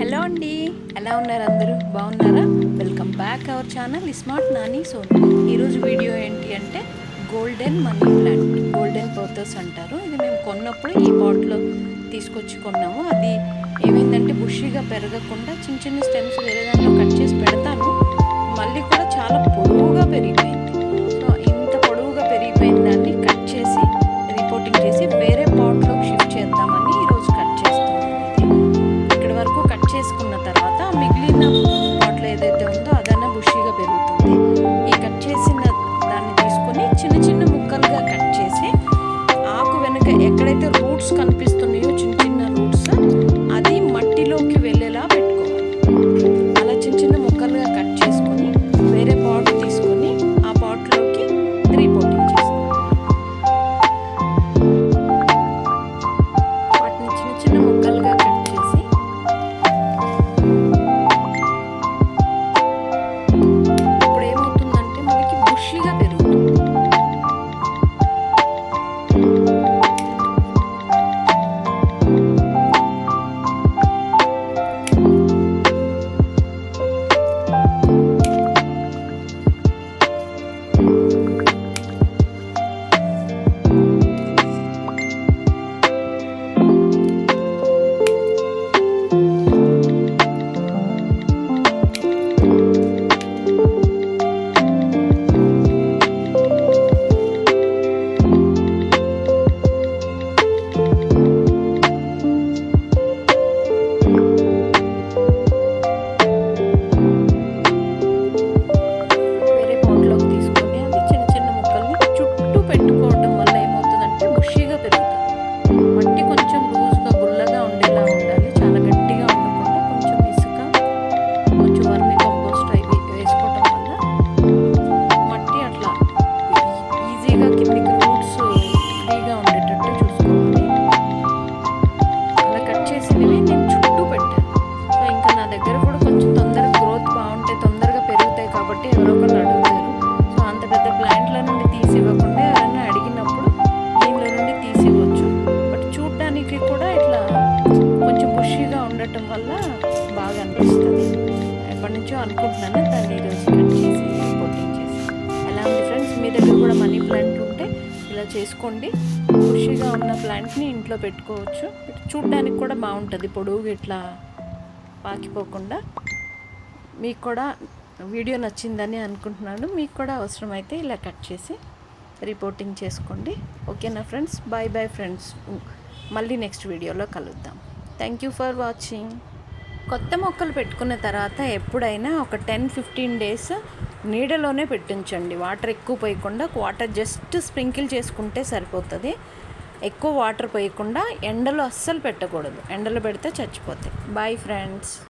Hello అండి. ఎలా ఉన్నారు అందరూ? బాగున్నారా? Welcome back our channel smart Nani so ఈరోజు వీడియో ఏంటి అంటే golden money plant golden purpose అంటారు. ఇది మేము కొన్నప్పుడు ఈ పాట్లో తీసుకొచ్చి కొన్నాము. అది ఏమైందంటే బుషీగా పెరగకుండా చిన్న చిన్న స్టెమ్స్ వేరే దాంట్లో కట్ చేసి పెడతాను. మళ్ళీ కూడా చాలా పొడవుగా పెరిగింది మిగిలిన పాటలు ఏదైతే ఉందో అదన్నా బుషీగా పెరుగుతుంది. ఈ కట్ చేసిన దాన్ని తీసుకొని చిన్న చిన్న ముక్కలుగా కట్ చేసి ఆకు వెనుక ఎక్కడైతే రూట్స్ కనిపిస్తుంది కాబట్టి ఎవరో ఒకరు అడుగుతారు. సో అంత పెద్ద ప్లాంట్ల నుండి తీసి ఇవ్వకుండా ఎవరైనా అడిగినప్పుడు దీనిలో నుండి తీసి ఇవ్వచ్చు బట్ చూడడానికి కూడా ఇట్లా కొంచెం బుషీగా ఉండటం వల్ల బాగా అనిపిస్తుంది. ఎప్పటి నుంచో అనుకుంటున్నాను దాన్ని ఈరోజు కట్ చేసి రిపోర్టింగ్ చేసి ఎలా ఉంది ఫ్రెండ్స్? మీ దగ్గర కూడా మనీ ప్లాంట్ ఉంటే ఇలా చేసుకోండి. బుషీగా ఉన్న ప్లాంట్ని ఇంట్లో పెట్టుకోవచ్చు. చూడడానికి కూడా బాగుంటుంది. పొడవుగా ఇట్లా పాకిపోకుండా. మీకు కూడా వీడియో నచ్చిందని అనుకుంటున్నాను. మీకు కూడా అవసరమైతే ఇలా కట్ చేసి రిపోర్టింగ్ చేసుకోండి. ఓకేనా ఫ్రెండ్స్? Bye bye friends. మళ్ళీ నెక్స్ట్ వీడియోలో కలుద్దాం. థ్యాంక్ యూ ఫర్ వాచింగ్ కొత్త మొక్కలు పెట్టుకున్న తర్వాత ఎప్పుడైనా ఒక టెన్ ఫిఫ్టీన్ డేస్ నీడలోనే పెట్టించండి. వాటర్ ఎక్కువ పోయకుండా వాటర్ జస్ట్ స్ప్రింకిల్ చేసుకుంటే సరిపోతుంది. ఎక్కువ వాటర్ పోయకుండా ఎండలో అస్సలు పెట్టకూడదు. ఎండలో పెడితే చచ్చిపోతాయి. Bye friends